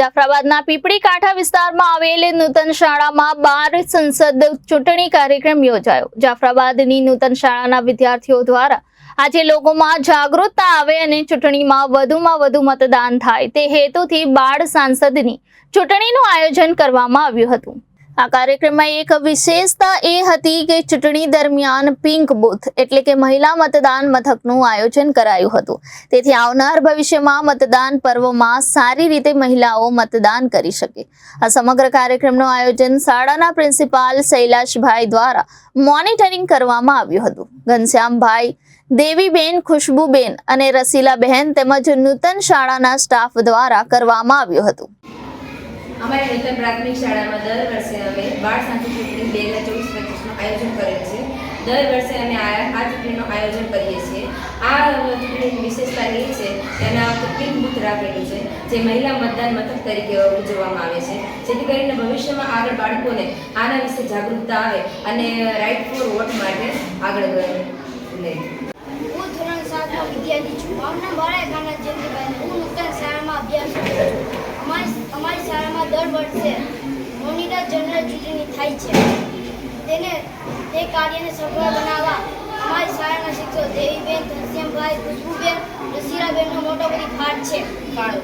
જાફરાબાદના પીપળી કાંઠા વિસ્તારમાં આવેલી નૂતન શાળામાં બાર સંસદ ચૂંટણી કાર્યક્રમ યોજાયો. જાફરાબાદની નૂતન શાળાના વિદ્યાર્થીઓ દ્વારા આજે લોકોમાં જાગૃતતા આવે અને ચૂંટણીમાં વધુમાં વધુ મતદાન થાય. તે હેતુથી બાળ સાંસદની ચૂંટણીનું આયોજન કરવામાં આવ્યું હતું. આ કાર્યક્રમમાં એક વિશેષતા એ હતી કે ચૂંટણી દરમિયાન પિંક બૂથ એટલે કે મહિલા મતદાન મથકનું આયોજન કરાયું હતું. તેથી આવનાર ભવિષ્યમાં મતદાન પર્વમાં સારી રીતે મહિલાઓ મતદાન કરી શકે. આ સમગ્ર કાર્યક્રમનું આયોજન શાળાના પ્રિન્સિપાલ શૈલાશભાઈ દ્વારા મોનિટરિંગ કરવામાં આવ્યું હતું. ઘનશ્યામભાઈ, દેવીબેન, ખુશ્બુબેન અને રસીલાબહેન તેમજ નૂતન શાળાના સ્ટાફ દ્વારા કરવામાં આવ્યું હતું. અમારી નૂતન પ્રાથમિક શાળામાં દર વર્ષે અમે બાળ સાંસદ ચૂંટણી બે હજાર ચોવીસ પચીસનું આયોજન કરેલ છે દર વર્ષે અમે આ ચૂંટણીનું આયોજન કરીએ છીએ. આ ચૂંટણીની વિશેષતા એ છે કે એના પિંક બુથ રાખેલું છે જે મહિલા મતદાન મથક તરીકે ઉજવવામાં આવે છે. જેથી કરીને ભવિષ્યમાં આગળ બાળકોને આના વિશે જાગૃતતા આવે અને રાઇટ ફોર વોટ માટે આગળ લે હું ધોરણ સાતનો વિદ્યાર્થી છું. મારું નામ બાળા ગામના જયંતિભાઈ હું નૂતન શાળામાં અભ્યાસ કરું છું અમારી અમારી શાળામાં દર વર્ષે મોનીરા જનરલ ચૂંટણી થાય છે. તેને તે કાર્યને સફળ બનાવવા અમારી શાળાના શિક્ષકો દેવીબેન, ધનશ્યામભાઈ, ખુશ્બુબેન રસીરાબેનનો મોટો બધી ફાટ છે. ફાળો